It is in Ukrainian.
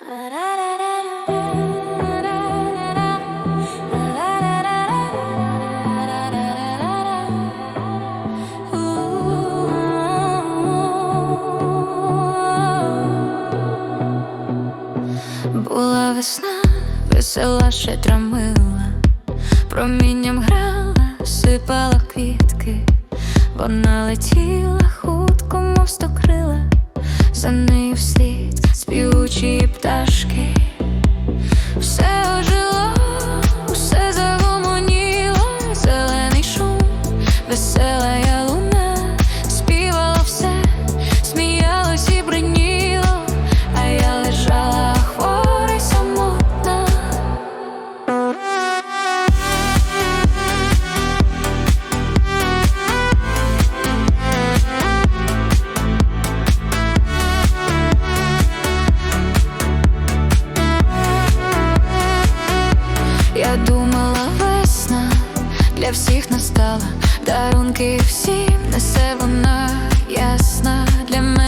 Була весна, весела ще трамила, промінням грала, сипала квітки, вона летіла хутко, мов стокрила, за нею вслід для всіх настала, дарунки всім несе вона ясна. Для мене